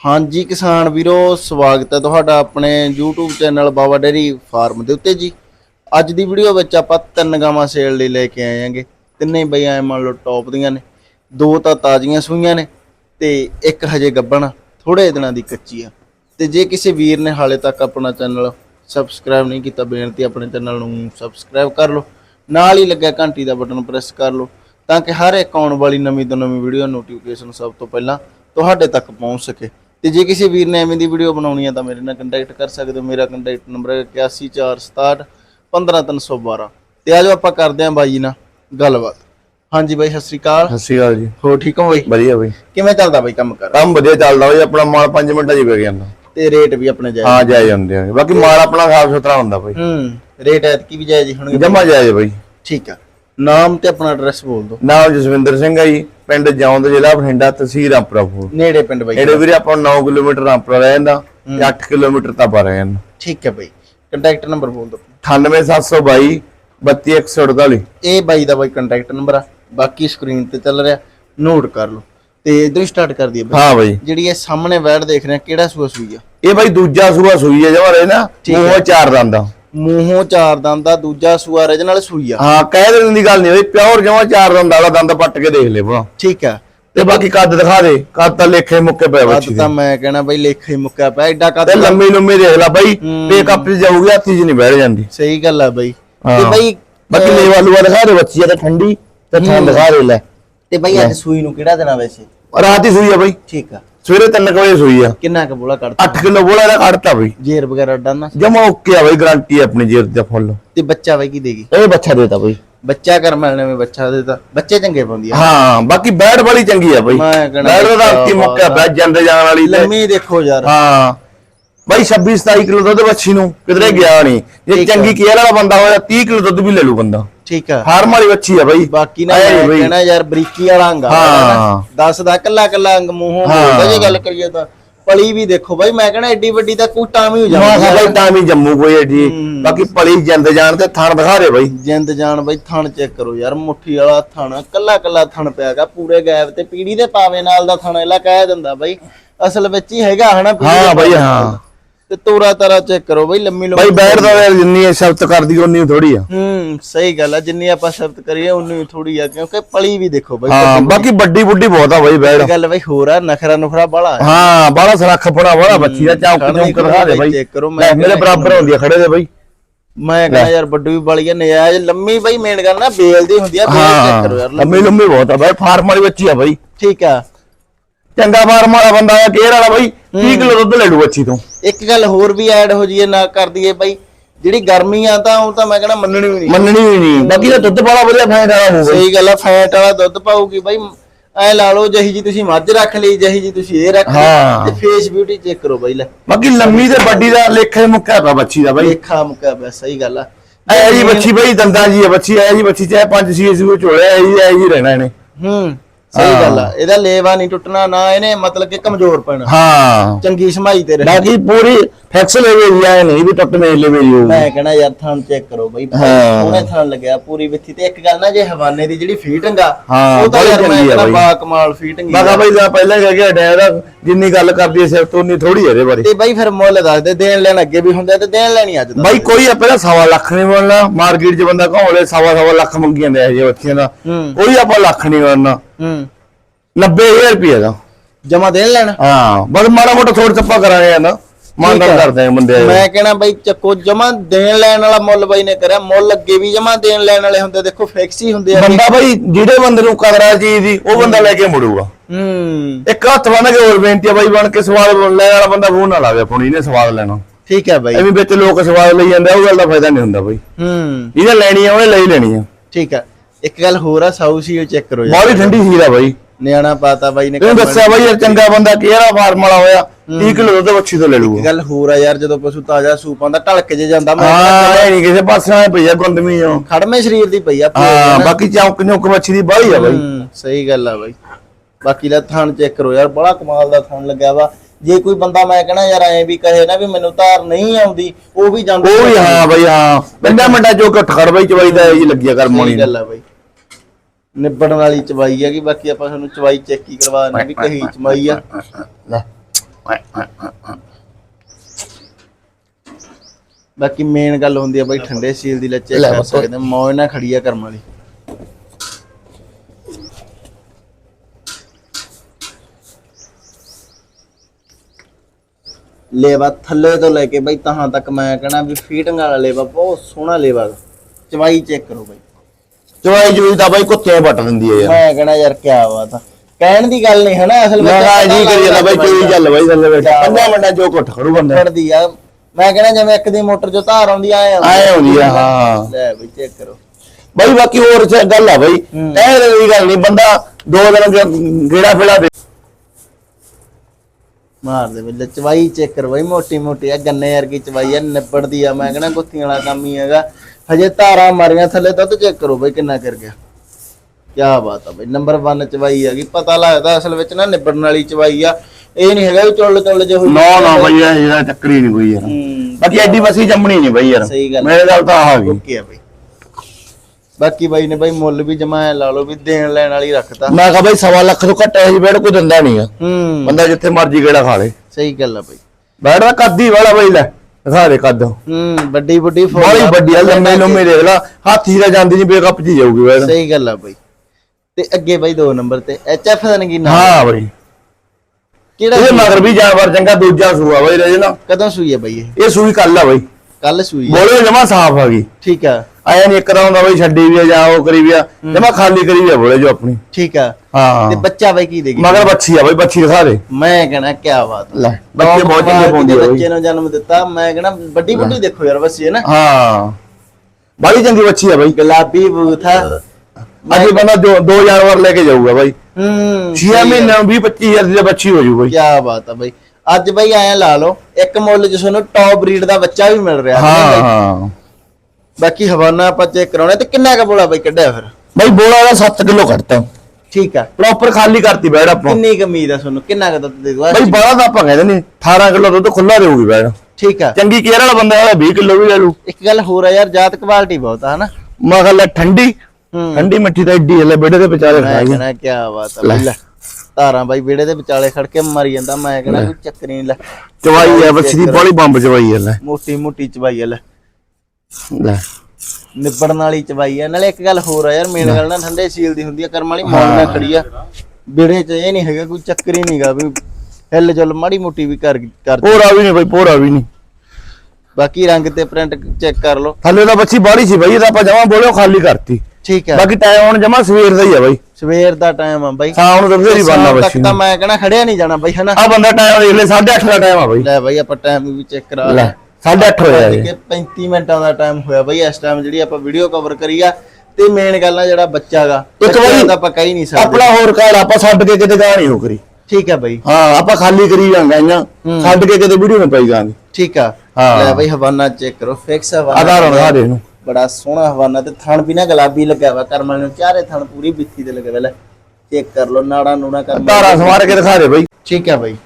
ਹਾਂਜੀ ਕਿਸਾਨ ਵੀਰੋ, ਸਵਾਗਤ ਹੈ ਤੁਹਾਡਾ ਆਪਣੇ YouTube channel Baba dairy farm ਦੇ ਉੱਤੇ ਜੀ। ਅੱਜ ਦੀ ਵੀਡੀਓ ਵਿੱਚ ਆਪਾਂ ਤਿੰਨ ਗਾਵਾਂ ਸੇਲ ਲਈ ਲੈ ਕੇ ਆਏ ਆਂਗੇ ਤਿੰਨੇ ਬਈ ਐ ਮੰਨ ਲਓ ਟੌਪ ਦੀਆਂ ਨੇ। ਦੋ ਤਾਂ ਤਾਜ਼ੀਆਂ ਸੂਈਆਂ ਨੇ ਤੇ ਇੱਕ ਹਜੇ ਗੱਬਣ ਥੋੜੇ ਦਿਨਾਂ ਦੀ ਕੱਚੀ ਆ। ਤੇ ਜੇ ਕਿਸੇ ਵੀਰ ਨੇ ਹਾਲੇ ਤੱਕ ਆਪਣਾ ਚੈਨਲ ਸਬਸਕ੍ਰਾਈਬ ਨਹੀਂ ਕੀਤਾ, ਬੇਨਤੀ ਆਪਣੇ ਚੈਨਲ ਨੂੰ ਸਬਸਕ੍ਰਾਈਬ ਕਰ ਲਓ। ਨਾਲ ਹੀ ਲੱਗਿਆ ਘੰਟੀ ਦਾ ਬਟਨ ਪ੍ਰੈਸ ਕਰ ਲਓ, ਤਾਂ ਕਿ ਹਰ ਇੱਕ ਆਉਣ ਵਾਲੀ ਨਵੀਂ ਤੋਂ ਨਵੀਂ ਵੀਡੀਓ ਨੋਟੀਫਿਕੇਸ਼ਨ ਸਭ ਤੋਂ ਪਹਿਲਾਂ ਤੁਹਾਡੇ ਤੱਕ ਪਹੁੰਚ ਸਕੇ। ਤੇ ਜੇ ਕਿਸੇ ਵੀਰ ਨੇ ਐਵੇਂ ਦੀ ਵੀਡੀਓ ਬਣਾਉਣੀ ਹੈ ਤਾਂ ਮੇਰੇ ਨਾਲ ਕੰਟੈਕਟ ਕਰ ਸਕਦੇ ਹੋ। ਮੇਰਾ ਕੰਟੈਕਟ ਨੰਬਰ ਹੈ 814661 15312 ਤੇ ਆਜੋ ਆਪਾਂ ਕਰਦੇ ਆਂ ਬਾਈ ਜੀ ਨਾਲ ਗੱਲਬਾਤ। ਹਾਂਜੀ ਬਾਈ ਸਤਿ ਸ੍ਰੀ ਅਕਾਲ। ਸਤਿ ਸ਼੍ਰੀ ਅਕਾਲ ਜੀ। ਹੋ ਠੀਕ ਹੋ ਬਾਈ? ਵਧੀਆ ਬਈ। ਕਿਵੇਂ ਚੱਲਦਾ ਬਾਈ ਕੰਮ ਕਰ? ਕੰਮ ਵਧੀਆ ਚੱਲਦਾ ਬਈ ਆਪਣਾ ਮਾਲ 5 ਮਿੰਟਾਂ 'ਚ ਵਿਕ ਜਾਂਦਾ। ਤੇ ਰੇਟ ਵੀ ਆਪਣੇ ਜਾਇਜ਼ ਹਾਂ ਜਾਇਜ਼ ਹੁੰਦੇ ਆ। ਬਾਕੀ ਮਾਲ ਆਪਣਾ ਸਾਫ਼ ਸੁਥਰਾ ਹੁੰਦਾ ਬਈ। ਹੂੰ ਰੇਟ ਐਤਕੀ ਵੀ ਜਾਇਜ਼ ਹੋਣਗੇ। ਜਮਾ ਜਾਇਜ਼ ਬਈ। ਠੀਕ ਆ। ਨਾਮ ਤੇ ਆਪਣਾ ਐਡਰੈਸ ਬੋਲ ਦਿਓ। ਨਾਮ ਜਸਵਿੰਦਰ ਸਿੰਘ ਆ ਜੀ। ਪਿੰਡ ਜੌਂਦ ਜ਼ਿਲ੍ਹਾ ਬਠਿੰਡਾ ਤਹਿਸੀਲ ਰਾਮਪੁਰਾ ਫੂਲ ਨੇੜੇ ਪਿੰਡ ਬਾਈ ਇਹਦੇ ਵੀਰੇ ਆਪਾਂ ਨੂੰ 9 ਕਿਲੋਮੀਟਰ ਰਾਮਪੁਰਾ ਰਹਿ ਜਾਂਦਾ ਤੇ 8 ਕਿਲੋਮੀਟਰ ਤਾਪਾ ਰਹਿ ਜਾਂਦਾ। ਠੀਕ ਹੈ ਬਾਈ। ਕੰਟੈਕਟ ਨੰਬਰ ਬੋਲ ਦਿਓ। 98722 32148 ਇਹ ਬਾਈ ਦਾ ਬਾਈ ਕੰਟੈਕਟ ਨੰਬਰ ਆ। ਬਾਕੀ ਸਕਰੀਨ ਤੇ ਚੱਲ ਰਿਹਾ। ਨੋਟ ਕਰ ਲਓ। ਤੇ ਇਧਰੋਂ ਸਟਾਰਟ ਕਰ ਦਈਏ ਹਾਂ ਬਈ। ਜਿਹੜੀ ਇਹ ਸਾਹਮਣੇ ਵੈੜ ਦੇਖ ਰਹੇ ਆ ਕਿਹੜਾ ਸੂਆ ਸੂਈ ਆ? ਇਹ ਬਈ ਦੂਜਾ ਸੂਆ ਸੂਈ ਹੈ ਜਮਾ ਰਹੇ ਨਾ ਠੀਕ ਹੈ। ਮੂੰਹੋਂ ਚਾਰ ਦੰਦਾ ਮੂੰਹੋਂ ਚਾਰ ਦੰਦ ਦਾ ਦੂਜਾ ਸੂਆ origignal ਸੂਈ ਆ। ਹਾਂ ਕਹਿ ਦੇਣ ਦੀ ਗੱਲ ਨਹੀਂ ਬਈ ਪਿਓਰ ਜਮਾ ਚਾਰ ਦੰਦ ਵਾਲਾ ਦੰਦ ਪੱਟ ਕੇ ਦੇਖ ਲੈ ਭਲਾ। ਠੀਕ ਆ। ਤੇ ਬਾਕੀ ਕੱਦ ਦਿਖਾ ਦੇ ਕੱਦ ਤਾਂ ਲੇਖੇ ਮੁੱਕੇ ਪਏ ਬੱਚੀ ਤਾਂ ਮੈਂ ਕਹਿਣਾ ਬਾਈ ਲੇਖਾ ਮੁੱਕਿਆ ਪਿਆ ਐਡਾ ਤੇ ਕੱਦ ਲੰਮੀ ਲੰਮੀ ਦੇਖ ਲੈ ਬਾਈ ਹੂੰ। ਪੇ ਕੱਪ 'ਚ ਜਾਊਗੀ ਹੱਥੀ 'ਚ ਨਹੀਂ ਬਹਿ ਜਾਂਦੀ। ਸਹੀ ਗੱਲ ਆ ਬਾਈ। ਤੇ। ਬਾਈ ਬਾਕੀ ਲੇਵਾ ਲੂਆ ਦਿਖਾ ਦੇ ਬੱਚੀ ਆ ਤੇ ਠੰਡੀ ਤੇ ਠੰਡ ਦਿਖਾ ਦੇ ਲੈ। ਤੇ ਬਾਈ ਅੱਜ ਸੂਈ ਨੂੰ ਕਿਹੜਾ ਦੇਣਾ ਵੈਸੇ? ਰਾਤ ਹੀ ਸੂਈ ਆ ਬਾਈ। ਠੀਕ ਆ। ਸਵੇਰੇ 3 ਵਜੇ ਸੂਈ ਆ। ਕਿੰਨਾ ਕੁ ਬੋਲਾ ਕੱਢ 8 ਕਿਲੋ ਬੋਲਾ ਦਾ ਕੱਢਤਾ ਬਾਈ। ਜੇਰ ਵਗੈਰਾ ਡਾਨਾ ਜਮਾ ਓਕੇ ਆ ਬਾਈ ਗਾਰੰਟੀ ਆ ਆਪਣੀ ਜੇਰ ਦਾ ਫੁੱਲ। ਤੇ ਬੱਚਾ ਬਾਈ ਕੀ ਦੇਗੀ ਇਹ ਬੱਚਾ ਦੇਤਾ ਬਾਈ। ਬੱਚਾ ਕਰ ਮਿਲਣੇ ਵਿੱਚ ਬੱਚਾ ਦੇਤਾ। ਬੱਚੇ ਚੰਗੇ ਪਾਉਂਦੀ ਆ। ਹਾਂ ਬਾਕੀ ਬੈਡ ਬੜੀ ਚੰਗੀ ਆ ਬਾਈ। ਬੈਡ ਦਾ ਰਾਤੀ ਮੁੱਕਿਆ ਪਿਆ ਜਾਂਦੇ ਜਾਣ ਵਾਲੀ ਤੇ ਲੰਮੀ ਦੇਖੋ ਯਾਰ। ਹਾਂ। ਬਾਈ 26 27 ਕਿਲੋ ਦੁੱਧ ਬੱਚੀ ਨੂੰ ਕਿਧਰੇ ਗਿਆ ਨਹੀਂ। ਜੇ। ਚੰਗੀ ਕੇਅਰ ਵਾਲਾ ਬੰਦਾ ਹੋਇਆ 30 ਕਿਲੋ ਦੁੱਧ ਵੀ ਲੈ ਲੂ ਬੰਦਾ। ਠੀਕ ਆ ਫਾਰਮ ਵਾਲੀ ਬੱਚੀ ਆ ਬਾਈ ਬਾਕੀ ਨਾ ਐ ਨੀ ਮੈਂ ਬਈ। ਕਹਿਣਾ ਯਾਰ ਬਰੀਕੀ ਵਾਲਾ ਅੰਗ ਆ ਹਾਂ। ਦੱਸ ਦਾ ਕੱਲਾ ਕੱਲਾ ਅੰਗ ਮੂੰਹੋਂ ਹਾਂ। ਬੋਲਦਾ ਜੇ ਗੱਲ ਕਰੀਏ ਤਾਂ ਪਲੀ ਵੀ ਦੇਖੋ ਬਾਈ ਮੈਂ ਕਹਿਣਾ ਐਡੀ ਵੱਡੀ ਤਾਂ ਕੋਈ ਟਾਮ ਹੀ ਹੋ ਮਾ ਜਾਂਦੀ ਬਾਈ ਤਾਂ ਵੀ ਜੰਮੂ ਕੋਈ ਏਡੀ ਹੂੰ। ਬਾਕੀ ਪਲੀ ਜਿੰਦ ਜਾਣ ਤੇ ਥਣ ਦਿਖਾ ਦੇ ਬਾਈ ਜਿੰਦ ਜਾਨ ਬਾਈ ਥਣ ਚੈੱਕ ਕਰੋ ਯਾਰ ਮੁੱਠੀ ਵਾਲਾ ਥਣ ਕੱਲਾ ਕੱਲਾ ਥਣ ਪਿਆਗਾ ਪੂਰੇ ਗੈਪ ਤੇ ਪੀੜੀ ਦੇ ਪਾਵੇ ਨਾਲ ਦਾ ਥਣ ਇਹਲਾ ਕਹਿ ਦਿੰਦਾ ਬਾਈ ਅਸਲ ਵਿੱਚ ਹੀ ਹੈਗਾ ਹਨਾ ਹਾਂ ਬਾਈ, ਪਾਵੇ ਹਾਂ। ਤੇ ਤੋਰਾ ਤਾਰਾ ਚੈੱਕ ਕਰੋ ਬਾਈ ਲੰਮੀ ਲੰਮੀ ਬਾਈ ਬੈਠ ਦਾ ਯਾਰ ਜਿੰਨੀ ਇਹ ਸ਼ਬਦ ਕਰਦੀ ਓਨੀ ਥੋੜੀ ਆ। ਹੂੰ ਸਹੀ ਗੱਲ ਆ ਜਿੰਨੀ ਆਪਾਂ ਸ਼ਬਦ ਕਰੀਏ ਉਨੀ ਥੋੜੀ ਆ ਕਿਉਂਕਿ ਪਲੀ ਵੀ ਦੇਖੋ ਬਾਈ ਹਾਂ ਬਾਕੀ ਵੱਡੀ ਬੁੱਢੀ ਬਹੁਤ ਆ ਬਾਈ ਇਹ ਗੱਲ ਬਾਈ ਹੋਰ ਆ ਨਖਰਾ ਨੁਖਰਾ ਬਾਲਾ ਹੈ ਬਾਲਾ ਸਰਾਖ ਫੜਾ ਬਾਲਾ ਬੱਚੀ ਦਾ ਚੌਂਕ ਚੌਂਕ ਦਿਖਾ ਦੇ ਬਾਈ ਚੈੱਕ ਕਰੋ, ਮੈਂ ਮੇਰੇ ਬਰਾਬਰ ਹੁੰਦੀ ਆ ਖੜੇ ਦੇ ਬਾਈ। ਮੈਂ ਕਹਿੰਦਾ ਯਾਰ ਵੱਡੂ ਵੀ ਬੜੀ ਆ ਨਜਾਇਜ਼ ਲੰਮੀ ਬਾਈ ਮੇਨ ਗੱਲ ਨਾ ਬੇਲ ਦੀ ਹੁੰਦੀ ਆ ਬੇਲ ਚੈੱਕ ਕਰੋ ਯਾਰ ਲੰਮੀ। ਲੰਮੀ ਬਹੁਤ ਆ ਬਾਈ ਫਾਰਮ ਵਾਲੀ ਬੱਚੀ ਆ ਬਾਈ। ਠੀਕ ਆ। ਚੰਗਾ ਫਾਰਮ ਵਾਲਾ ਬੰਦਾ ਆ ਕੇਅਰ ਵਾਲਾ ਬਾਈ 30 ਕਿਲੋ ਦੁੱਧ ਲੈ ਲੂ ਬੱਚੀ ਤੋਂ। ਇੱਕ ਗੱਲ ਹੋਰ ਵੀ ਐਡ ਹੋ ਜੀਏ ਨਾ ਕਰ ਦਈਏ ਬਾਈ ਜਿਹੜੀ ਗਰਮੀ ਆ ਤਾਂ ਉਹ ਤਾਂ ਮੈਂ ਕਹਿੰਦਾ ਮੰਨਣੀ ਵੀ ਨਹੀਂ। ਮੰਨਣੀ ਵੀ ਨਹੀਂ। ਬਾਕੀ ਦਾ ਦੁੱਧ ਬੜਾ ਵਧੀਆ ਫੈਂਟ ਵਾਲਾ ਹੋਊਗਾ। ਸਹੀ ਗੱਲ ਆ ਫੈਟ ਵਾਲਾ ਦੁੱਧ ਪਾਊਗੀ ਬਾਈ ਐ ਲਾ ਲਓ ਜਹੀ ਜੀ ਤੁਸੀਂ ਮੱਝ ਰੱਖ ਲਈ ਜਹੀ ਜੀ ਤੁਸੀਂ ਇਹ ਰੱਖ। ਲਈ ਤੇ ਫੇਸ ਬਿਊਟੀ ਚੈੱਕ ਕਰੋ ਬਾਈ ਲੈ। ਬਾਕੀ ਲੰਮੀ ਤੇ ਵੱਡੀ ਦਾ ਲੇਖੇ ਮੁੱਕਿਆ ਪਿਆ ਬੱਚੀ ਦਾ ਬਾਈ। ਦੇਖਾ ਮੁਕਾ ਪਿਆ ਸਹੀ ਗੱਲ ਆ। ਐ ਜੀ ਬੱਚੀ ਬਾਈ ਦੰਦਾਂ ਜੀ ਆ ਬੱਚੀ ਐ ਜੀ ਬੱਚੀ ਚਾਹੇ ਪੰਜ ਸੀ ਝੋਲੇ ਐ ਜੀ ਐ ਜੀ ਰਹਿਣਾ ਇਹਨੇ। ਹੂੰ। ਸਹੀ ਗੱਲ ਆ। ਇਹਦਾ ਲੇਵਾ ਨਹੀਂ ਟੁੱਟਣਾ ਨਾ ਇਹਨੇ ਮਤਲਬ ਕਿ ਕਮਜ਼ੋਰ ਪੈਣਾ। ਹਾਂ। ਚੰਗੀ ਸਮਾਈ ਤੇ ਰਹੇ ਬਾਕੀ ਪੂਰੀ ਫੈਕਸ ਲੈ ਵੀ ਆਏ ਨਹੀਂ ਵੀ ਟੁੱਟ ਮੇਲੇ ਮੇਰੀ ਹੋਊਗੀ ਮੈਂ ਕਹਣਾ ਯਾਰ ਥਣ ਚੈੱਕ ਕਰੋ ਬਈ। ਉਹਨੇ ਥਣ ਲੱਗਿਆ ਪੂਰੀ ਵਿੱਥੀ ਤੇ। ਇੱਕ ਗੱਲ ਨਾ ਜੇ ਹਵਾਨੇ ਦੀ ਜਿਹੜੀ ਫੀਟਿੰਗ ਆ ਉਹ ਤਾਂ ਯਾਰ ਮੈਂ ਆ ਕਹਣਾ। ਬਾ ਕਮਾਲ ਫੀਟਿੰਗ ਬਾਗਾ ਬਾਈ ਦਾ ਪਹਿਲਾਂ ਕਹਿ ਗਿਆ ਡੈਡ ਜਿੰਨੀ ਗੱਲ ਕਰਦੀ ਸਿਰ ਤੋਂ ਉਨੀ ਥੋੜੀ ਇਹਦੇ ਬਾਰੇ। ਤੇ ਬਾਈ ਫਿਰ ਮੁੱਲ ਦੱਸ ਦੇ ਦੇਣ ਲੈਣ ਅੱਗੇ ਵੀ ਹੁੰਦਾ ਤੇ ਦੇਣ ਲੈਣੀ ਅੱਜ ਦਾ। ਬਾਈ ਕੋਈ ਆ ਪਹਿਲਾਂ ਸਵਾ ਲੱਖ ਨਹੀਂ ਬਣਨਾ। ਮਾਰਕੀਟ 'ਚ ਬੰਦਾ ਘੋਲੇ ਸਵਾ ਸਵਾ ਲੱਖ ਮੰਗੀ ਜਾਂਦੇ ਇਹ ਬੱਚਿਆਂ ਦਾ। ਕੋਈ ਆਪਾਂ ਲੱਖ ਨਹੀਂ ਬਣਨਾ। ਹੂੰ। 90000 ਰੁਪਏ ਦਾ ਜਮਾ ਦੇਣ ਲੈਣ? ਹਾਂ ਬਸ ਮਾੜਾ ਮੋਟਾ ਥੋੜਾ ਚੱਪਾ ਕਰਾਂਗੇ ਨਾ। ਮੰਨ ਠੀਕ ਆ। ਕਰਦੇ ਆ ਬੰਦੇ ਮੈਂ ਕਹਿਣਾ ਬਾਈ ਚੱਕੋ ਜਮਾ ਦੇਣ ਲੈਣ ਵਾਲਾ ਮੁੱਲ ਬਾਈ ਨੇ ਕਰਿਆ। ਮੁੱਲ ਅੱਗੇ ਵੀ ਜਮਾ ਦੇਣ ਲੈਣ ਵਾਲੇ ਹੁੰਦੇ ਦੇਖੋ ਫਿਕਸ ਹੀ ਹੁੰਦੇ ਆ ਬੰਦਾ ਬਾਈ ਜਿਹੜੇ ਬੰਦੇ ਨੂੰ ਕਦਰ ਚੀਜ਼ ਦੀ ਉਹ ਬੰਦਾ ਲੈ ਕੇ ਮੁੜੂਗਾ। ਹੂੰ। ਇੱਕ ਹੱਥ ਬੰਨ ਕੇ ਹੋਰ ਬੇਨਤੀ ਆ ਬਾਈ ਬਣ ਕੇ ਸਵਾਲ ਲੈਣ ਵਾਲਾ ਬੰਦਾ ਫੋਨ ਨਾ ਲਾਵੇ ਆਪਣੀ ਇਹਨੇ ਸਵਾਲ ਲੈਣਾ। ਠੀਕ ਹੈ ਬਾਈ। ਐਵੇਂ ਵਿੱਚ ਲੋਕ ਸਵਾਲ ਲਈ ਜਾਂਦੇ ਉਹ ਗੱਲ ਦਾ ਫਾਇਦਾ ਨਹੀਂ ਹੁੰਦਾ ਬਾਈ। ਹੂੰ। ਇਹਨੇ ਲੈਣੀ ਆ ਉਹਨੇ ਲਈ ਲੈਣੀ ਆ। ਠੀਕ ਹੈ ਇੱਕ ਗੱਲ ਹੋਰ ਆ ਸਾਊ ਸੀ ਚੈੱਕ ਕਰੋ ਯਾਰ। ਬਾਹਲੀ ਠੰਡੀ ਸੀਲ ਆ ਬਾਈ। ਨਿਆਣਾ ਪਾਤਾ ਬਾਈ ਨੇ ਇਹਨੂੰ ਕੰਮ ਦੱਸਿਆ ਬਾਈ ਯਾਰ ਚੰਗਾ ਬੰਦਾ ਕਿਹੜਾ ਫਾਰਮ ਵਾਲਾ ਹੋਇਆ? 30 ਕਿਲੋ ਦੁੱਧ ਬੱਚੀ ਤੋਂ ਲੈ ਲੂਗਾ ਗੱਲ ਹੋਰ ਆ ਯਾਰ ਜਦੋਂ ਪਸ਼ੂ ਤਾਜ਼ਾ ਸੂਪਾਂ ਦਾ ਢਲਕ ਜੇ ਜਾਂਦਾ ਮੈਂ ਹਾਂ ਇਹ ਨਹੀਂ ਕਿਸੇ ਪਾਸੇ ਆਏ ਪਈਆ ਗੁੰਦਮੀ ਆ ਖੜਮੇ ਸਰੀਰ ਦੀ ਪਈ ਆ ਹਾਂ? ਬਾਕੀ ਚੌਂਕ ਚੌਂਕ ਬੱਚੀ ਦੀ ਬਾਹਲੀ ਆ ਬਾਈ। ਸਹੀ ਗੱਲ ਆ ਬਾਈ। ਬਾਕੀ ਦਾ ਥਣ ਚੈੱਕ ਕਰੋ ਯਾਰ ਬੜਾ ਕਮਾਲ ਦਾ ਥਣ ਲੱਗਿਆ ਵਾ। ਜੇ ਕੋਈ ਬੰਦਾ ਮੈਂ ਕਹਣਾ ਯਾਰ ਐਂ ਵੀ ਕਹੇ ਨਾ ਵੀ ਮੈਨੂੰ ਧਾਰ ਨਹੀਂ ਆਉਂਦੀ ਉਹ ਵੀ ਜਾਂਦਾ ਉਹ ਵੀ ਹਾਂ ਬਾਈ ਹਾਂ। ਪਿੰਡਾਂ ਮਿੰਟਾਂ ਚੋਂ ਘੱਟ ਖੜ ਬਾਈ ਚਵਾਈ ਦਾ ਇਹ ਲੱਗਿਆ ਕਰ ਮੋਣੀ ਗੱਲ ਆ ਬਾਈ। ਨਿਬੜਨ ਵਾਲੀ ਚਵਾਈ ਹੈਗੀ ਬਾਕੀ ਆਪਾਂ ਤੁਹਾਨੂੰ ਚਵਾਈ ਚੈੱਕ ਹੀ ਕਰਵਾ ਦਿੰਦੇ ਵੀ ਕਹੀ ਚਵਾਈ ਆ ਲੈ ਬਾਕੀ ਮੇਨ ਗੱਲ ਹੁੰਦੀ ਆ ਬਾਈ ਠੰਡੇ ਸੀਲ ਦੀ ਲੱਚੇ ਲੈ ਕਰ ਪੁੱਤ। ਸਕਦੇ ਹਾਂ। ਮੌਜ ਨਾਲ ਖੜੀ ਆ ਕਰਮ ਵਾਲੀ ਲੇਵਾ ਥੱਲੇ ਤੋਂ ਲੈ ਕੇ ਬਾਈ ਤਹਾਂ ਤੱਕ ਮੈਂ ਕਹਣਾ ਵੀ ਫੀਟਿੰਗ ਵਾਲਾ ਲੇਵਾ ਬਹੁਤ ਸੋਹਣਾ ਲੇਵਾ। ਚਵਾਈ ਚੈੱਕ ਕਰੋ ਬਾਈ ਚਵਾਈ ਜੂਈ ਤਾਂ ਬਾਈ ਕੁੱਤੇ ਪੱਟ ਦਿੰਦੀ ਹੈ ਯਾਰ। ਮੈਂ ਕਹਣਾ ਯਾਰ ਕੀ ਬਾਤ ਆ। ਕਹਿਣ ਦੀ ਗੱਲ ਨਹੀਂ ਹੈ ਨਾ ਅਸਲ ਮੈਂ ਕਿਹਾ ਜੀ ਕਰੀ ਜਾਂਦਾ ਬਾਈ ਚੋਈ ਚਵਾਈ ਚੱਲ ਬਾਈ ਥੱਲੇ ਬੈਠ ਪੰਜਾਂ ਮਿੰਟਾਂ ਚੋ ਕੁੱਟ ਖੜੂ ਬੰਦਾ। ਫੜਦੀ ਆ। ਮੈਂ ਕਹਣਾ ਜਿਵੇਂ ਇੱਕ ਦੀ ਮੋਟਰ ਚੋਂ ਧਾਰ ਆਉਂਦੀ ਆਏ ਆਏ ਹੁੰਦੀ ਆ ਹਾਂ ਲੈ ਬਈ ਚੈੱਕ ਕਰੋ। ਬਾਈ ਬਾਕੀ ਹੋਰ ਚ ਗੱਲ ਆ ਬਾਈ। ਹੂੰ। ਕਹਿਣ ਦੀ ਗੱਲ ਨਹੀਂ ਬੰਦਾ ਦੋ ਦਿਨ ਗ- ਗੇੜਾ ਫੇੜਾ ਦੇ। ਮਾਰ ਦੇ ਬਿੱਲੇ ਚਵਾਈ ਚੈੱਕ ਕਰ ਬਈ ਮੋਟੀ ਮੋਟੀ ਆ ਗੰਨੇ ਵਰਗੀ ਚਵਾਈ ਆ ਨਿਬੜਦੀ ਆ। ਮੈਂ ਕਹਣਾ ਗੁੱਥੀਆਂ ਵਾਲਾ ਕੰਮ ਹੀ ਹੈਗਾ। ਹਜੇ ਧਾਰਾਂ ਮਾਰੀਆਂ ਥੱਲੇ ਦੁੱਧ ਚੈੱਕ ਕਰੋ ਬਈ ਕਿੰਨਾ ਕਰ ਗਿਆ। ਕੀ ਬਾਤ ਆ ਬਈ ਨੰਬਰ 1 ਚਵਾਈ ਹੈਗੀ ਪਤਾ ਲੱਗਦਾ ਅਸਲ ਵਿੱਚ ਨਾ ਨਿਬੜਨ ਵਾਲੀ ਚਵਾਈ ਆ। ਇਹ ਨਹੀਂ ਹੈਗਾ ਵੀ ਚੁੱਲ ਚੁੱਲ ਜੇ ਹੋਈ ਨਾ ਨਾ ਬਾਈ ਇਹ ਇਹਦਾ ਚੱਕਰੀ ਨਹੀਂ ਕੋਈ ਯਾਰ। ਬਾਕੀ ਐਡੀ ਵਸੀ ਜੰਮਣੀ ਨਹੀਂ ਬਾਈ ਯਾਰ। ਸਹੀ ਗੱਲ। ਮੇਰੇ ਨਾਲ ਤਾਂ ਆ ਗਈ ਓਕੇ ਆ ਬਈ। ਬਾਕੀ ਬਾਈ ਨੇ ਬਾਈ ਮੁੱਲ ਵੀ ਜਮਾਇਆ ਲਾ ਲਓ ਵੀ ਦੇਣ ਲੈਣ ਵਾਲੀ ਰੱਖਤਾ। ਮੈਂ ਕਿਹਾ ਬਾਈ ਸਵਾ ਲੱਖ ਤੋਂ ਘੱਟ ਇਹ ਬੈਡ ਕੋਈ ਦਿੰਦਾ ਨਹੀਂਗਾ ਹੂੰ। ਬੰਦਾ ਜਿੱਥੇ ਮਰਜ਼ੀ ਗੇੜਾ ਖਾ ਲੇ। ਸਹੀ ਗੱਲ ਆ ਬਈ। ਬੈਡ ਦਾ ਕੱਦ ਵਾਲਾ ਬਾਈ ਲੈ। ਦੇ ਕੱਦ। ਹੂੰ ਵੱਡੀ ਵੱਡੀ ਫੋਨ ਬੜੀ ਵੱਡੀ ਆ ਲੰਮੇ ਲੰਮੇ ਦੇਖ ਲਾ ਹਾਥੀ ਦਾ ਜਾਂਦੀ ਨਹੀਂ ਬੇਕੱਪ ਜੀ ਜਾਊਗੀ ਬੈਡ ਸਹੀ ਗੱਲ ਆ ਬਈ। ਤੇ ਅੱਗੇ ਬਾਈ ਦੋ ਨੰਬਰ ਤੇ ਐਚ ਐਫ ਦਾ ਨਗੀਨਾ ਹਾਂ ਬਾਈ। ਕਿਹੜਾ ਸੂਆ? ਮਗਰ ਵੀ ਜਾਨਵਰ ਚੰਗਾ ਦੂਜਾ ਸੂਆ ਬਾਈ ਰਜੇ ਨਾ ਕਦੋਂ ਸੂਈ ਹੈ ਬਾਈ ਇਹ? ਇਹ ਸੂਈ ਕੱਲ ਆ ਬਾਈ। ਕੱਲ ਸੂਈ ਹੈ ਬੋਲੇ ਜਮਾ ਸਾਫ਼ ਆ ਗਈ। ਠੀਕ ਆ। ਆਇਆ ਨਹੀਂ ਇੱਕ ਰਾਉਂਦਾ ਬਾਈ ਛੱਡੀ ਵੀ ਆ ਜਾਂ ਉਹ ਕਰੀ ਵੀ ਆ ਜਮਾ ਖਾਲੀ ਕਰੀ ਵੀ ਆ ਬੋਲੇ ਜੋ ਆਪਣੀ। ਠੀਕ ਆ। ਹਾਂ। ਤੇ ਬੱਚਾ ਬਾਈ ਕੀ ਦੇਗੀ ਮਗਰ ਬੱਚੀ ਆ ਬਾਈ ਬੱਚੀ ਦਿਖਾ ਦੇ। ਮੈਂ ਕਹਣਾ ਕੀ ਬਾਤ। ਲੈ ਬੱਚੇ ਬਹੁਤ ਚੰਗੇ ਪਾਉਂਦੇ ਆ ਬੱਚੇ ਨੂੰ ਜਨਮ ਦਿੱਤਾ ਮੈਂ ਕਹਣਾ ਵੱਡੀ ਵੱਡੀ ਦੇਖੋ ਯਾਰ ਬੱਸੀ ਹੈ ਨਾ। ਹਾਂ। ਬੜੀ ਚੰਗੀ ਬੱਚੀ ਆ ਬਾਈ। ਗੁਲਾਬੀ ਬੂਥਾ ਅੱਜ ਬੰਦਾ ਦੋ ਦੋ ਜਾਨਵਰ ਲੈ ਕੇ ਜਾਊਗਾ ਬਾਈ। ਹੂੰ 6 ਮਹੀਨੇ 20 25000 ਦੀ ਤਾਂ ਬੱਚੀ ਹੋ ਜੂ ਬਾਈ। ਕੀ ਬਾਤ ਆ ਬਾਈ। ਅੱਜ ਬਾਈ ਐਂ ਲਾ ਲਓ ਇੱਕ ਮੁੱਲ ਜਿਸ ਨੂੰ ਟੌਪ ਬਰੀਡ ਦਾ ਬੱਚਾ ਵੀ ਮਿਲ ਰਿਹਾ। ਹੈ ਹਾਂ। ਬਾਕੀ ਹਵਾਨਾ ਆਪਾਂ ਚੈੱਕ ਕਰਾਉਣਾ ਤੇ ਕਿੰਨਾ ਕ ਬੋਲਾ ਬਾਈ ਕੱਢਿਆ ਫਿਰ? ਬਾਈ ਬੋਲਾ ਦਾ 7 ਕਿਲੋ ਕੱਟਤਾ ਠੀਕ ਆ। ਪ੍ਰੋਪਰ ਖਾਲੀ ਕਰਤੀ ਬੈੜ ਆਪਾਂ। ਕਿੰਨੀ ਕਮੀਦ ਆ ਤੁਹਾਨੂੰ? ਕਿੰਨਾ ਕ ਦੁੱਧ ਦੇ ਦੂਗਾ ਬਾਈ ਬਾਲਾ ਤਾਂ ਆਪਾਂ ਕਹਿੰਦੇ ਨਹੀਂ 18 ਕਿਲੋ ਦੁੱਧ ਖੁੱਲਾ ਦੇਊਗੀ ਬੈੜ। ਠੀਕ ਆ। ਚੰਗੀ ਕੇਅਰ ਵਾਲਾ ਬੰਦਾ ਵਾਲਾ 20 ਕਿਲੋ ਵੀ ਲੈ ਲੂ ਇੱਕ ਗੱਲ ਹੋਰ ਆ ਯਾਰ ਜਾਤ ਕੁਆਲਿਟੀ ਬਹੁਤ ਆ ਹਨਾ? ਮੈਂ ਕਿਹਾ ਲੈ ਠੰਡੀ ਠੰਡੀ ਮਿੱਠੀ ਤਾਂ ਏਡੀ ਲੈ ਬੇੜੇ ਦੇ ਵਿਚਾਰੇ ਮੈਂ ਖਾ ਗਿਆ ਕਹਿੰਦਾ ਕੀ ਬਾਤ ਆ। ਲੈ। ਧਾਰਾਂ ਬਾਈ ਵਿਹੜੇ ਦੇ ਵਿਚਾਲੇ ਖੜ ਕੇ ਮਰੀ ਜਾਂਦਾ ਮੈਂ ਕਹਿੰਦਾ ਕੋਈ ਚੱਕਰ ਨਹੀਂ ਲੈ। ਚਵਾਈ ਆ ਬੱਚੀ ਦੀ ਬੜੀ ਬੰਬ ਚਵਾਈ ਆ ਲੈ। ਮੋਟੀ ਮੋਟੀ ਚਬਾਈ ਆ ਲੈ। ਲੈ। ਨਿਬੜਨ ਵਾਲੀ ਚਬਾਈ ਆ। ਨਾਲੇ ਇੱਕ ਗੱਲ ਹੋਰ ਆ ਯਾਰ ਮੇਨ ਗੱਲ ਨਾ ਠੰਡੇ ਸੀਲ ਦੀ ਹੁੰਦੀ ਆ ਕਰਮ ਵਾਲੀ ਮੌਲ ਨਾਲ ਖੜੀ ਆ। ਵਿਹੜੇ 'ਚ ਇਹ ਨਹੀਂ ਹੈਗਾ ਕੋਈ ਚੱਕਰ ਹੀ ਨਹੀਂਗਾ ਵੀ ਹਿੱਲ ਜੁਲ ਮਾੜੀ ਮੋਟੀ ਵੀ ਕਰ ਕਰ ਪੋਰਾ ਵੀ ਨਹੀਂ ਬਾਈ ਪੋਰਾ ਵੀ ਨਹੀਂ ਬਾਕੀ ਰੰਗ ਤੇ ਪ੍ਰਿੰਟ ਚੈੱਕ ਕਰ ਲਓ। ਥੱਲੇ ਤਾਂ ਬੱਚੀ ਬਾੜੀ ਸੀ ਬਾਈ ਇਹਦਾ ਆਪਾਂ ਜਮਾ ਬੋਲਿਓ ਖਾਲੀ ਕਰਤੀ। ਠੀਕ ਆ। ਬਾਕੀ ਟਾਈਮ ਹੁਣ ਜਮਾ ਸਵੇਰ ਦਾ ਹੀ ਆ ਬਾਈ। ਸਵੇਰ ਦਾ ਟਾਈਮ ਆ ਬਾਈ। ਸ਼ਾਮ ਨੂੰ ਤਾਂ ਹੀ ਬੰਨਾ ਬੱਚੀ ਤੱਕ ਤਾਂ ਮੈਂ ਕਹਣਾ ਖੜਿਆ ਨਹੀਂ ਜਾਣਾ ਬਾਈ ਹਨਾ? ਆ ਬੰਦਾ ਟਾਈਮ ਦੇਖ ਲੈ 8:30 ਦਾ ਟਾਈਮ ਆ ਬਾਈ। ਲੈ ਬਾਈ ਆਪਾਂ ਟਾਈਮ ਵੀ ਚੈੱਕ ਕਰਾ ਲੈ। 8:30 ਹੋਇਆ ਇਹ ਕੇ 35 ਮਿੰਟਾਂ ਦਾ ਟਾਈਮ ਹੋਇਆ ਬਈ ਇਸ ਟਾਈਮ ਜਿਹੜੀ ਆਪਾਂ ਵੀਡੀਓ ਕਵਰ ਕਰੀ ਆ ਤੇ ਮੇਨ ਗੱਲ ਆ ਜਿਹੜਾ ਬੱਚਾ ਗਾ ਇੱਕ ਵਾਰੀ ਆਪਾਂ ਕਹਿ ਨਹੀਂ ਸਕਦੇ। ਆਪਣਾ ਹੋਰ ਘਰ ਆਪਾਂ ਛੱਡ ਕੇ ਕਿਤੇ ਗਾਣੀ ਹੋ ਕਰੀ। ਠੀਕ ਆ ਬਈ। ਹਾਂ ਆਪਾਂ ਖਾਲੀ ਕਰੀ ਜਾਂਗੇ ਇਹਨਾਂ। ਛੱਡ ਕੇ ਕਿਤੇ ਵੀਡੀਓ ਨਾ ਪਾਈ ਜਾਂਗੇ ਠੀਕ ਆ। ਹਾਂ। ਲੈ ਬਈ ਹਵਾਨਾ ਚੈੱਕ ਕਰੋ। ਫਿਕਸ ਹਵਾਨਾ ਆਧਾਰ ਦਿਖਾ ਦੇ ਇਹਨੂੰ। ਬੜਾ ਸੋਹਣਾ ਹਵਾਨਾ ਤੇ ਥਣ ਵੀ ਨਾ ਗੁਲਾਬੀ ਲੱਗਿਆ ਵਾ ਕਰਮਾਂ ਨੂੰ। ਚਾਰੇ ਥਣ ਪੂਰੀ ਬਿੱਥੀ ਤੇ ਲੱਗੇ ਵਾ। ਲੈ ਚੈੱਕ ਕਰ ਲਓ ਨਾੜਾ ਨੂੜਾ ਕਰ ਧਾਰਾ ਸਮਾਰ ਕੇ ਦਿਖਾ ਦੇ ਬਾਈ। ਠੀਕ ਆ ਬਈ।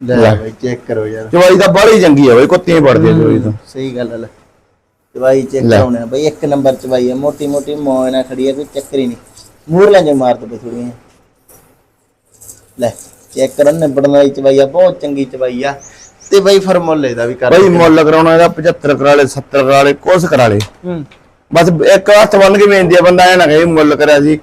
ਲੈ। ਬਈ ਚੈੱਕ ਕਰੋ ਯਾਰ। ਚਵਾਈ ਤਾਂ ਬੜੀ ਚੰਗੀ ਆ ਬਾਈ ਕੁੱਤੀਆਂ ਪੜਦੇ ਚਵਾਈ ਤਾਂ। ਸਹੀ ਗੱਲ ਹੈ ਚਵਾਈ ਚੈੱਕ। ਕਰਾਉਣਾ ਬਈ ਇੱਕ ਨੰਬਰ ਚਵਾਈ ਹੈ ਮੋਟੀ ਮੋਟੀ ਮੌਜ ਨਾਲ ਖੜੀ ਹੈ ਕੋਈ ਚੱਕਰ ਹੀ ਨਹੀਂ। ਮੂਰ ਲੈ ਜੇ ਮਾਰ ਦੋ ਥੋੜੀਆਂ ਲੈ ਚੈੱਕ ਕਰਨ ਨਿਬੜਨ ਵਾਲੀ ਚਵਾਈ ਆ ਬਹੁਤ ਚੰਗੀ ਚਵਾਈ ਆ। ਤੇ ਬਈ ਫਰਮੂਲੇ ਦਾ ਵੀ ਕਰ ਬਾਈ ਮੁੱਲ ਕਰਾਉਣਾ ਇਹਦਾ 75 ਕਰਾ ਲੈ 70 ਕਰਾ ਲੈ ਕੁਛ ਕਰਾ ਲੈ ਹੂੰ। ਬਸ ਇੱਕ ਹੱਥ ਬੰਨ ਕੇ ਵੇਚਦੀ ਆ ਬੰਦਾ ਐ ਨਾ ਕਹੇ ਮੁੱਲ ਕਰਿਆ ਸੀ।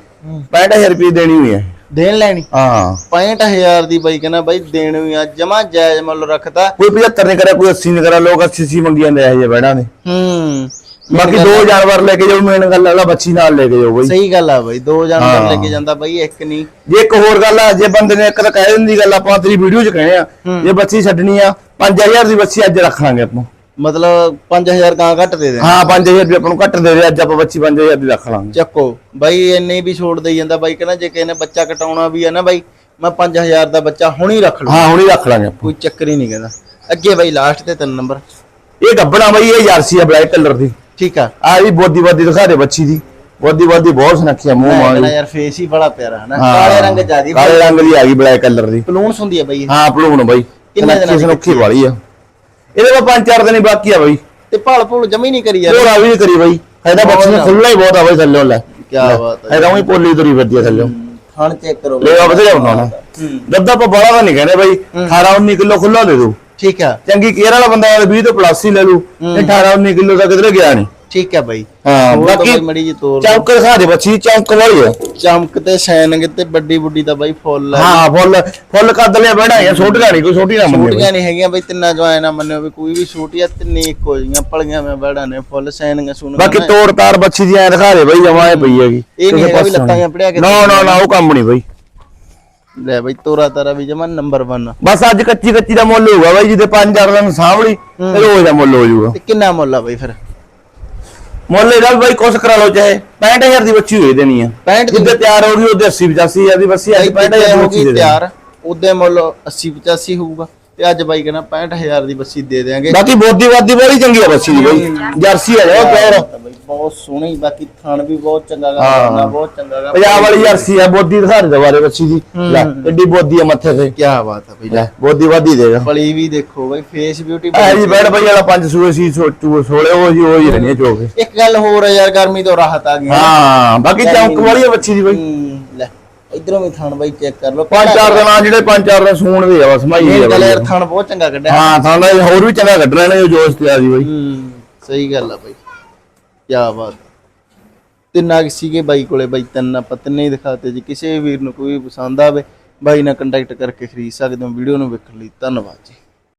65000 ਰੁਪਏ ਦੇਣੀ ਹੋਈ ਹੈ ਦੇਣ ਲੈਣੀ। ਹਾਂ। 65000 ਦੀ ਬਈ ਕਹਿੰਦਾ ਬਈ ਦੇਣ ਵੀ ਆ ਜਮਾ ਜਾਇਜ਼ ਮੁੱਲ ਰੱਖਦਾ ਕੋਈ 75 ਨਹੀਂ ਕਰਿਆ ਕੋਈ 80 ਨਹੀਂ ਕਰਿਆ ਲੋਕ 80 80 ਮੰਗੀ ਜਾਂਦੇ ਇਹ ਜੇ ਬੈੜਾਂ ਦੇ। ਹੂੰ। ਬਾਕੀ ਦੋ ਜਾਨਵਰ ਲੈ ਕੇ ਜਾਓ ਮੇਨ ਗੱਲ ਵਾਲਾ ਬੱਚੀ ਨਾਲ ਲੈ ਕੇ ਜਾਓ ਬਾਈ। ਸਹੀ ਗੱਲ ਆ ਬਈ ਦੋ ਜਾਨਵਰ। ਲੈ ਕੇ ਜਾਂਦਾ ਬਈ ਇੱਕ ਨਹੀਂ। ਜੇ ਇੱਕ ਹੋਰ ਗੱਲ ਆ ਜੇ ਬੰਦੇ ਨੇ ਇੱਕ ਤਾਂ ਕਹਿ ਦਿੰਦੀ ਗੱਲ ਆਪਾਂ ਤੇਰੀ ਵੀਡੀਓ 'ਚ ਕਹੇ ਆ ਜੇ ਬੱਚੀ ਛੱਡਣੀ ਆ 5000 ਦੀ ਬੱਚੀ ਅੱਜ ਰੱਖ ਲਾਂਗੇ ਆਪਾਂ। ਮਤਲਬ 5000 ਕਾਂ ਘੱਟ ਦੇ ਦੇ ਹਾਂ 5000 ਰੁਪਏ ਆਪਾਂ ਨੂੰ ਘੱਟ ਦੇ ਦੇ ਅੱਜ ਆਪਾਂ ਬੱਚੀ 5000 ਦੀ ਰੱਖ ਲਾਂਗੇ। ਚੱਕੋ ਬਾਈ ਇੰਨੇ ਵੀ ਛੋੜ ਦੇਈ ਜਾਂਦਾ ਬਾਈ ਕਹਿੰਦਾ ਜੇ ਕਿਸੇ ਨੇ ਬੱਚਾ ਕਟਾਉਣਾ ਵੀ ਹੈ ਨਾ ਬਾਈ ਮੈਂ 5000 ਦਾ ਬੱਚਾ ਹੁਣੀ ਰੱਖ ਲੂ ਹਾਂ ਹੁਣੀ ਰੱਖ ਲਾਂਗੇ ਕੋਈ ਚੱਕਰ ਹੀ ਨਹੀਂ ਕਹਿੰਦਾ। ਅੱਗੇ ਬਾਈ ਲਾਸਟ ਤੇ ਤਿੰਨ ਨੰਬਰ ਇਹ ਗੱਬਣਾ ਬਾਈ ਇਹ ਜਰਸੀ ਆ ਬਲੈਕ ਕਲਰ ਦੀ। ਠੀਕ ਆ। ਆ ਵੀ ਬੋਦੀ ਬੋਦੀ ਦਿਖਾ ਦੇ ਬੱਚੀ ਦੀ। ਬੋਦੀ ਬੋਦੀ ਬਹੁਤ ਸੁਨੱਖੀ ਮੂੰਹ ਮੈਂ ਮਾਂ ਕਹਿੰਦਾ ਯਾਰ ਫੇਸ ਹੀ ਬੜਾ ਪਿਆਰਾ ਹੈ ਨਾ। ਕਾਲੇ ਰੰਗ ਜਿਆਦੀ ਕਾਲੇ ਰੰਗ ਦੀ ਆ ਗਈ ਬਲੈਕ ਕਲਰ ਦੀ। ਪਲੂਣਸ ਹੁੰਦੀ ਹੈ ਬਾਈ। ਹਾਂ ਭਲੂਣ ਬਾਈ। ਕਿੰਨੇ ਦਿਨਾਂ ਦੀ ਸੁਨੱਖੀ ਵਾਲੀ ਆ। ਇਹਦੇ ਕੋਲ ਪੰਜ ਚਾਰ ਦਿਨ ਹੀ ਬਾਕੀ ਆ ਬਾਈ। ਤੇ ਭਲ ਭੁਲ ਜਮੀ ਨਹੀਂ ਕਰੀ ਯਾਰ। ਹੋਰਾ ਵੀ ਨੀ ਕਰੀ ਬਾਈ। ਇਹਦਾ ਬੱਚੀ ਨੂੰ। ਖੁੱਲਾ ਹੀ ਬਹੁਤ ਆ ਬਾਈ ਥੱਲੇ ਲੈ। ਕੀ ਬਾਤ ਹੈ ਇਹਦਾ ਉਹੀ ਪੋਲੀ ਤੁਰੀ ਫਿਰਦੀ ਆ ਥੱਲੇ। ਖਾਣ ਚੈੱਕ ਕਰੋ। ਲੈ ਬਥੇਰਾ ਬਣਾਉਣਾ। ਦੁੱਧ ਆਪਾਂ ਬੜਾ ਤਾਂ ਨਹੀਂ ਕਹਿੰਦੇ ਬਾਈ 18 19 ਕਿਲੋ ਖੁੱਲਾ ਦੇ ਦੋ ਠੀਕ ਆ। ਚੰਗੀ ਕੇਅਰ ਵਾਲਾ ਬੰਦਾ 20 ਤੋਂ ਪਲੱਸ ਹੀ ਲੈ ਲੂ ਇਹ 18 19 ਕਿਲੋ ਦਾ ਕਿਧਰੇ ਗਿਆ ਨਹੀਂ ਠੀਕ ਆ ਬਾਈ। ਹਾਂ ਹੋਰ ਤਾਂ ਬਾਕੀ ਮੜੀ ਜੀ ਤੋਰ ਚੌਂਕ ਦਿਖਾ ਦੇ ਬੱਚੀ ਚੌਂਕ ਵਾਲੀ ਆ ਚਮਕ ਤੇ ਸ਼ੈਨਿੰਗ ਤੇ ਵੱਡੀ ਬੁੱਢੀ ਦਾ ਬਾਈ ਫੁੱਲ ਆ। ਹਾਂ ਫੁੱਲ ਫੁੱਲ ਕੱਦ ਲਿਆ ਬੜਾ ਹੈ ਛੋਟੀਆਂ ਨਹੀਂ ਕੋਈ ਛੋਟੀ ਨਾ ਮੰਨੇ ਛੋਟੀਆਂ ਨਹੀਂ ਹੈਗੀਆਂ ਬਾਈ ਤਿੰਨਾਂ ਐ ਨਾ ਮੰਨਿਓ ਵੀ ਕੋਈ ਵੀ ਛੋਟੀ ਆ ਤਿੰਨੇ ਇੱਕੋ ਜਿਹੀਆਂ ਪਲੀਆਂ ਮੈਂ ਬੜਾ ਨੇ ਫੁੱਲ ਸ਼ੈਨਿੰਗ ਸੁਣ ਬਾਕੀ ਤੋੜ ਤਾਰ ਬੱਚੀ ਦੀ ਐ ਦਿਖਾ ਦੇ ਬਈ ਜਮਾ ਪਈ ਹੈਗੀ। ਇਹ ਨਹੀਂ ਹੈਗਾ ਵੀ ਲੱਤਾਂ ਜਾਂ ਪੜਿਆ ਕੇ ਨਾ ਨਾ ਨਾ ਉਹ ਕੰਮ ਨਹੀਂ ਬਈ। ਲੈ ਬਾਈ ਤੋਰਾ ਤਾਰਾ ਵੀ ਜਮਾ ਨੰਬਰ 1 ਬਸ ਅੱਜ ਕੱਚੀ ਕੱਚੀ ਦਾ ਮੁੱਲ ਹੋਊਗਾ ਬਾਈ ਜਿਹਦੇ 5000 ਦਾ ਸਾਂਭਲੀ ਤੇ ਰੋਜ਼ ਦਾ ਮੁੱਲ ਹੋ ਜਾਊਗਾ। ਤੇ ਕਿੰਨਾ ਮੁੱਲ ਆ ਬਾਈ ਫਿਰ? ਮੁੱਲ ਇਹਦਾ ਵੀ ਬਾਈ ਕੁਛ ਕਰਾ ਲਓ ਚਾਹੇ 65000 ਦੀ ਬੱਚੀ ਹੋਈ ਦੇਣੀ ਆ। 65 ਦੀ ਜਿੱਦੇ ਤਿਆਰ ਹੋ ਗਈ ਉਹਦੇ 80 85000 ਦੀ ਬੱਚੀ ਅੱਜ ਬਾਈ 65000 ਦੀ ਹੋ ਬੱਚੀ ਗਈ। ਤਿਆਰ ਉਹਦੇ ਮੁੱਲ 80 85 ਹੋਊਗਾ ਤੇ ਅੱਜ ਬਾਈ ਕਹਿੰਦਾ 65000 ਦੀ ਬੱਸੀ ਦੇ ਦੇਾਂਗੇ ਬਾਕੀ ਬੋਦੀ ਵਾਦੀ ਬੜੀ ਚੰਗੀ ਆ ਬੱਚੀ ਦੀ ਬਾਈ ਜਰਸੀ ਆ ਜਾ ਪਿਓਰ ਬਹੁਤ ਸੋਹਣੀ ਬਾਕੀ ਥਣ ਵੀ ਬਹੁਤ ਚੰਗਾ ਗਾ ਹਾਂ। ਬਹੁਤ ਚੰਗਾ ਗਾ। ਪੰਜਾਬ ਵਾਲੀ ਜਰਸੀ ਆ ਬੋਦੀ ਦਿਖਾ ਦੇ ਦੁਬਾਰੇ ਬੱਚੀ ਦੀ। ਲੈ ਐਡੀ ਬੋਦੀ ਆ ਮੱਥੇ ਤੇ। ਕੀ ਬਾਤ ਆ ਬਾਈ ਲੈ। ਬੋਦੀ ਵਾਦੀ ਦੇਗਾ ਬਲੀ ਵੀ ਦੇਖੋ ਬਾਈ ਫੇਸ ਬਿਊਟੀ ਐ ਜੀ ਬੈੜ ਬਈ ਵਾਲਾ ਪੰਜ ਸੂਏ ਸੀ ਛੋਟੂ ਸੋਲੇ ਉਹ ਜੀ ਉਹ ਹੀ ਰਹਿਣੀ ਚੋਕ ਇੱਕ ਗੱਲ ਹੋਰ ਆ ਯਾਰ ਗਰਮੀ ਤੋਂ ਰਾਹਤ ਆ ਗਈ। ਹਾਂ ਬਾਕੀ ਚੌਂਕ ਵਾਲੀ ਆ ਬੱਚੀ ਦੀ ਬਾਈ। ਹੂੰ, ਲੈ ਇਧਰੋਂ ਵੀ ਥਣ ਬਾਈ ਚੈੱਕ ਕਰ ਲਓ। ਪੰਜ ਚਾਰ ਦਿਨ ਆ ਜਿਹੜੇ ਪੰਜ ਚਾਰ ਦਿਨ ਸੂਣ ਦੇ ਆ ਬਸ ਮਾਈ ਇਹ ਆ ਗੱਲ ਬਾਈ। ਥਣ ਬਹੁਤ ਚੰਗਾ ਕੱਢਿਆ। ਹਾਂ ਥਾਣਾ ਹੋਰ ਵੀ ਚੰਗਾ ਕੱਢਣਾ ਨੇ ਜੋ ਜੋਸ਼ ਤੇ ਆ ਜੀ ਬਾਈ। ਹੂੰ ਸਹੀ ਗੱਲ ਆ ਬਾਈ। ਕਿਆ ਬਾਤ। ਤਿੰਨਾਂ ਕੁ ਸੀਗੇ ਬਾਈ ਕੋਲੇ, ਬਾਈ ਤਿੰਨ ਆਪਾਂ ਤਿੰਨੇ ਹੀ ਦਿਖਾਤੇ ਜੀ। ਕਿਸੇ ਵੀਰ ਨੂੰ ਕੋਈ ਵੀ ਪਸੰਦ ਆਵੇ, ਬਾਈ ਨਾਲ ਕੰਟੈਕਟ ਕਰਕੇ ਖਰੀਦ ਸਕਦੇ ਹੋ। ਵੀਡੀਓ ਨੂੰ ਵੇਖਣ ਲਈ ਧੰਨਵਾਦ ਜੀ।